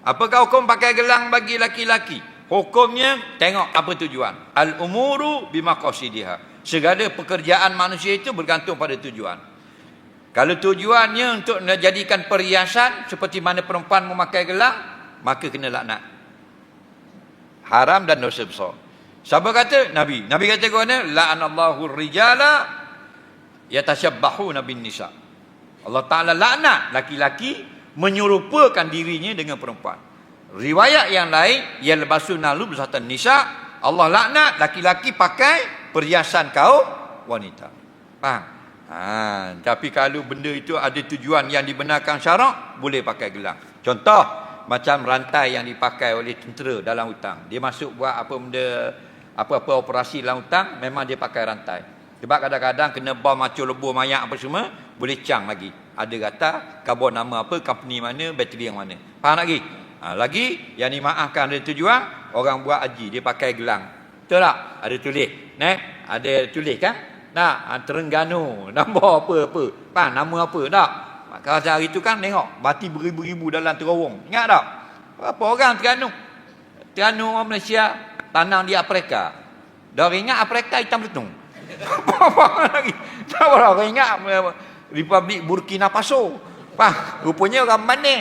Apakah hukum pakai gelang bagi laki-laki? Hukumnya tengok apa tujuan. Al-umuru bimaqasidiha. Segala pekerjaan manusia itu bergantung pada tujuan. Kalau tujuannya untuk menjadikan perhiasan seperti mana perempuan memakai gelang, maka kena laknat. Haram dan dosa besar. Siapa kata? Nabi. Nabi kata ke mana? La'anallahu rijala yatashabbahu bin nisa. Allah Ta'ala laknat laki-laki menyerupakan dirinya dengan perempuan. Riwayat yang lain, ya lebasu nalu bersatan nisa, Allah laknat laki-laki pakai perhiasan kaum wanita. Faham? Ha, tapi kalau benda itu ada tujuan yang dibenarkan syarak, boleh pakai gelang. Contoh, macam rantai yang dipakai oleh tentera dalam hutang. Dia masuk buat apa benda, apa-apa operasi dalam hutang, memang dia pakai rantai. Sebab kadang-kadang kena bom macam lebur mayat apa semua, boleh cang lagi. Ada kata, karbon nama apa, company mana, bateri yang mana. Faham lagi? Ha, lagi, yang dimaafkan ada tujuan, orang buat haji, dia pakai gelang. Betul tak? Ada tulis. Nah, ada tulis kan? Nak, ha, Terengganu, nama apa-apa. Faham, nama apa tak? Kalau hari itu kan tengok, mati beribu-ribu dalam terowong. Ingat tak? Berapa orang Terengganu? Terengganu orang Malaysia, tanam di Afrika. Dah ingat Afrika hitam betung. Apa lagi? Tak orang ingat Republik Burkina Faso. Pah, rupanya orang mana?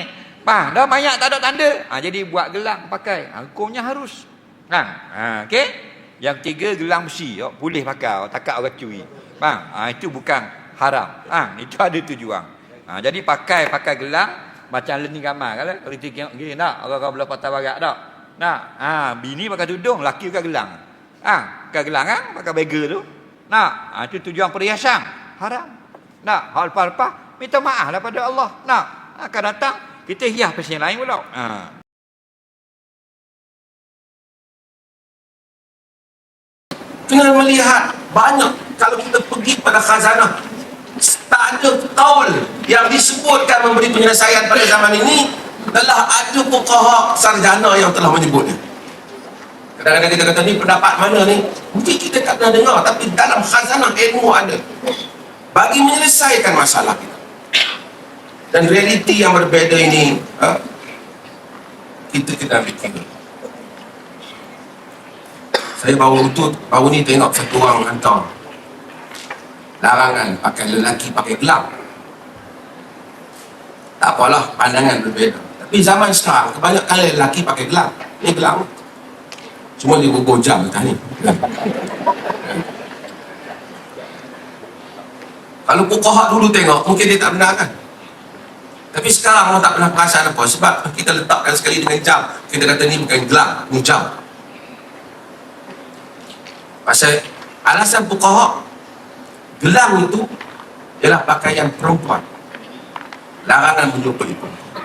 Pah, dah banyak tak ada tanda. Ha, jadi buat gelang pakai. Ha, hukumnya harus. Ha, ha okey. Yang tiga gelang besi, oh, boleh pakai, oh, takak orang curi. Faham? Ha, itu bukan haram. Ha, itu ada tujuan. Ha, jadi pakai pakai gelang macam learning gambar kan? Kalau kita tengok gini nak, orang-orang belah patah barat tak? Nak, ha, bini pakai tudung, laki pakai gelang. Ha, pakai gelang kan? Pakai beggar tu. Nak, ha, itu tujuan perhiasan. Haram. Nak, hal lepas-lepas, minta maaf lah pada Allah. Nak, akan datang, kita hias pasien lain pula. Ha. dengan melihat banyak kalau kita pergi pada khazanah tak ada kaul yang disebutkan memberi penyelesaian pada zaman ini telah ada fuqaha sarjana yang telah menyebutnya kadang-kadang kita kata ni pendapat mana ni mungkin kita tak pernah dengar tapi dalam khazanah ilmu ada bagi menyelesaikan masalah kita. Dan realiti yang berbeza ini ha, kita kena kira saya baru tu baru ni tengok satu orang hantar. Larangan pakai lelaki pakai gelang tak apalah pandangan berbeza. Tapi zaman sekarang kebanyakan lelaki pakai gelang ni gelang semua dia gugur jam kat ni kalau pukahat dulu tengok mungkin dia tak benar kan tapi sekarang orang tak pernah perasan apa sebab kita letakkan sekali dengan jam kita kata ni bukan gelang ni jam Pasal alasan fuqaha gelang itu ialah pakaian perempuan. Larangan menjumpai perempuan.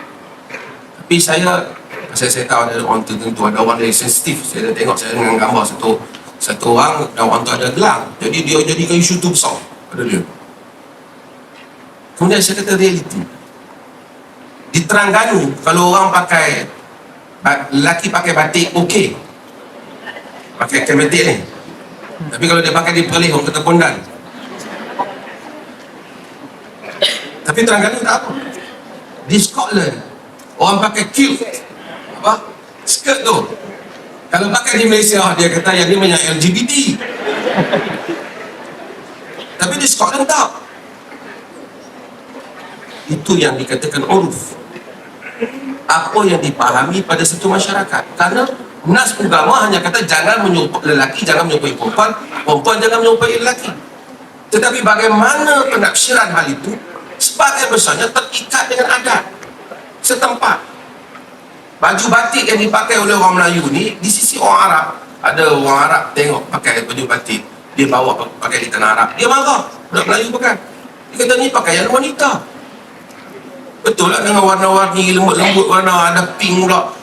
Tapi saya pasal saya tahu ada orang tertentu ada orang yang sensitif. Saya dah tengok saya dengan gambar satu satu orang dan orang tu ada gelang. Jadi dia jadikan isu tu besar pada dia. Kemudian saya kata realiti. Di Terengganu kalau orang pakai lelaki pakai batik okey. Pakai batik ni tapi kalau dia pakai di Perlis, orang kata pondan. Tapi Terengganu tak apa. Di Scotland, orang pakai kilt. Apa? Skirt tu. Kalau pakai di Malaysia, dia kata yang ni banyak LGBT. Tapi di Scotland tak. Itu yang dikatakan uruf. Apa yang dipahami pada satu masyarakat. Karena Nas agama hanya kata jangan menyerupai lelaki, jangan menyerupai perempuan, perempuan jangan menyerupai lelaki. Tetapi bagaimana penafsiran hal itu sebagai besarnya terikat dengan adat setempat. Baju batik yang dipakai oleh orang Melayu ni di sisi orang Arab, ada orang Arab tengok pakai baju batik, dia bawa pakai di tanah Arab, dia marah. Budak Melayu bukan. Dia kata ni pakaian wanita. Betul lah dengan warna-warni lembut-lembut warna ada pink pula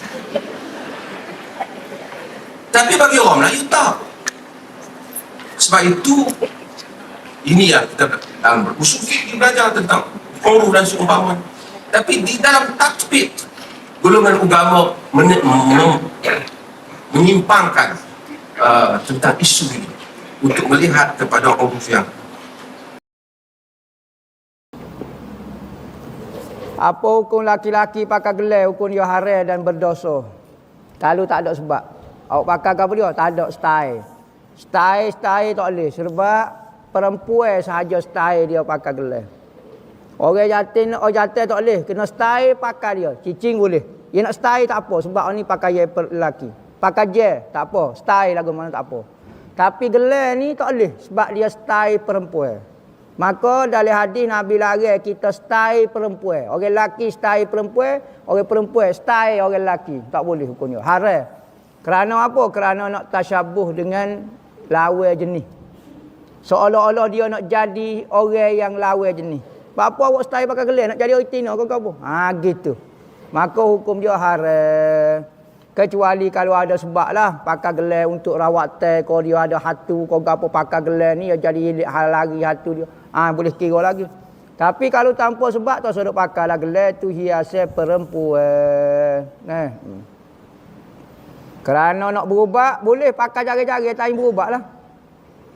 tapi bagi orang Melayu tak. Sebab itu ini yang kita dalam usul fikir belajar tentang uruf dan seumpama. Tapi di dalam takbir golongan agama men men menyimpangkan uh, tentang isu ini untuk melihat kepada uruf yang Apa hukum laki-laki pakai gelar hukum dia haram dan berdosa. Kalau tak ada sebab. Awak pakai apa dia? Tak ada style. Style-style tak boleh. Sebab perempuan sahaja style dia pakai gelar. Orang jatin, orang jatin tak boleh. Kena style pakai dia. Cicing boleh. Dia nak style tak apa. Sebab orang ni pakai lelaki. Pakai je tak apa. Style lagu mana tak apa. Tapi gelar ni tak boleh. Sebab dia style perempuan. Maka dalam hadis Nabi larang kita style perempuan. Orang lelaki style perempuan, orang perempuan style orang lelaki. Tak boleh hukumnya. Haram. Kerana apa? Kerana nak tasyabuh dengan lawan jenis. Seolah-olah dia nak jadi orang yang lawan jenis. Apa awak style pakai gelar nak jadi orang Tino kau apa? Ha gitu. Maka hukum dia haram. Kecuali kalau ada sebab lah pakai gelar untuk rawat teh kalau dia ada hatu kau apa pakai gelar ni dia jadi lari hatu dia. Ah ha, boleh kira lagi. Tapi kalau tanpa sebab tak sudah pakai lah gelar tu hiasan perempuan. Nah. Hmm. Kerana nak berubat boleh pakai jari-jari tak berubat lah.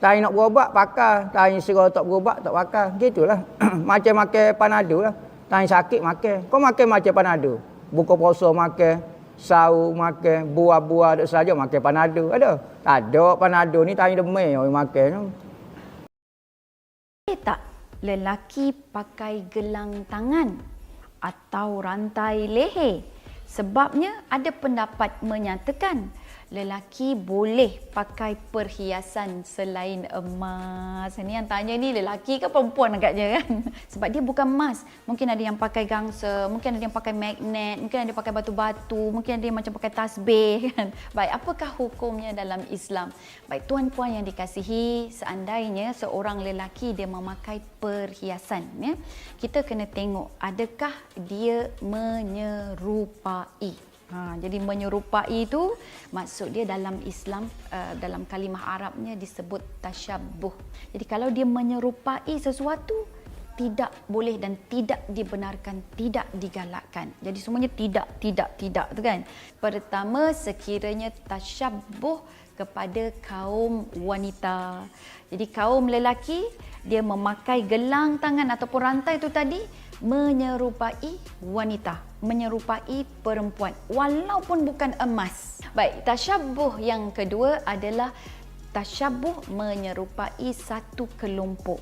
Tak nak berubat pakai, tak serah tak berubat tak pakai. Gitulah. macam makan panado lah. Tak sakit makan. Kau makan macam panado. Buka puasa makan, sau makan, buah-buah ada saja makan panado. Ada? Tak ada panado ni tak demai orang makan tu. Boleh tak lelaki pakai gelang tangan atau rantai leher? Sebabnya ada pendapat menyatakan lelaki boleh pakai perhiasan selain emas. Ini yang tanya ni lelaki ke perempuan agaknya kan? Sebab dia bukan emas. Mungkin ada yang pakai gangsa, mungkin ada yang pakai magnet, mungkin ada yang pakai batu-batu, mungkin ada yang macam pakai tasbih kan. Baik, apakah hukumnya dalam Islam? Baik, tuan-puan yang dikasihi, seandainya seorang lelaki dia memakai perhiasan ya. Kita kena tengok adakah dia menyerupai Ha, jadi menyerupai itu maksud dia dalam Islam uh, dalam kalimah Arabnya disebut tasyabuh. Jadi kalau dia menyerupai sesuatu tidak boleh dan tidak dibenarkan, tidak digalakkan. Jadi semuanya tidak, tidak, tidak tu kan. Pertama sekiranya tasyabuh kepada kaum wanita. Jadi kaum lelaki dia memakai gelang tangan ataupun rantai itu tadi menyerupai wanita, menyerupai perempuan walaupun bukan emas. Baik, tasyabuh yang kedua adalah tasyabuh menyerupai satu kelompok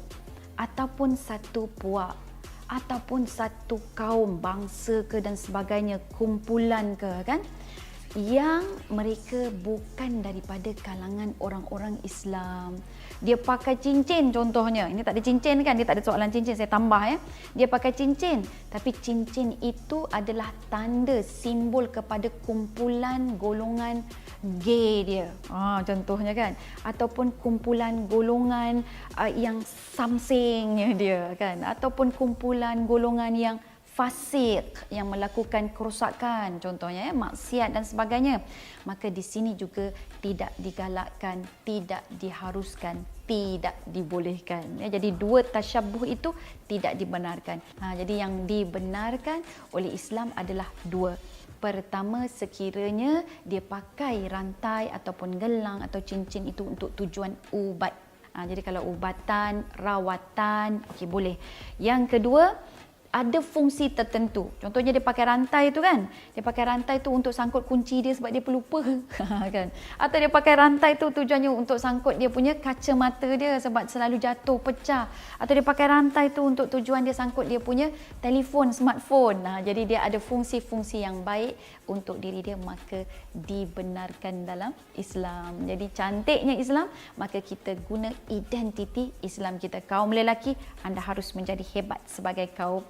ataupun satu puak ataupun satu kaum bangsa ke dan sebagainya kumpulan ke kan yang mereka bukan daripada kalangan orang-orang Islam. Dia pakai cincin contohnya. Ini tak ada cincin kan? Dia tak ada soalan cincin. Saya tambah ya. Dia pakai cincin. Tapi cincin itu adalah tanda simbol kepada kumpulan golongan gay dia. Ah, contohnya kan. Ataupun kumpulan golongan uh, yang samsingnya dia kan. Ataupun kumpulan golongan yang fasik yang melakukan kerosakan contohnya ya maksiat dan sebagainya. Maka di sini juga tidak digalakkan tidak diharuskan tidak dibolehkan. Ya jadi dua tasyabuh itu tidak dibenarkan. Ha, jadi yang dibenarkan oleh Islam adalah dua. Pertama sekiranya dia pakai rantai ataupun gelang atau cincin itu untuk tujuan ubat. Ha, jadi kalau ubatan rawatan okey boleh. Yang kedua ada fungsi tertentu. Contohnya dia pakai rantai tu kan. Dia pakai rantai tu untuk sangkut kunci dia sebab dia pelupa kan. Atau dia pakai rantai tu tujuannya untuk sangkut dia punya kaca mata dia sebab selalu jatuh pecah. Atau dia pakai rantai tu untuk tujuan dia sangkut dia punya telefon smartphone. Nah, jadi dia ada fungsi-fungsi yang baik untuk diri dia maka dibenarkan dalam Islam. Jadi cantiknya Islam maka kita guna identiti Islam kita. Kaum lelaki anda harus menjadi hebat sebagai kaum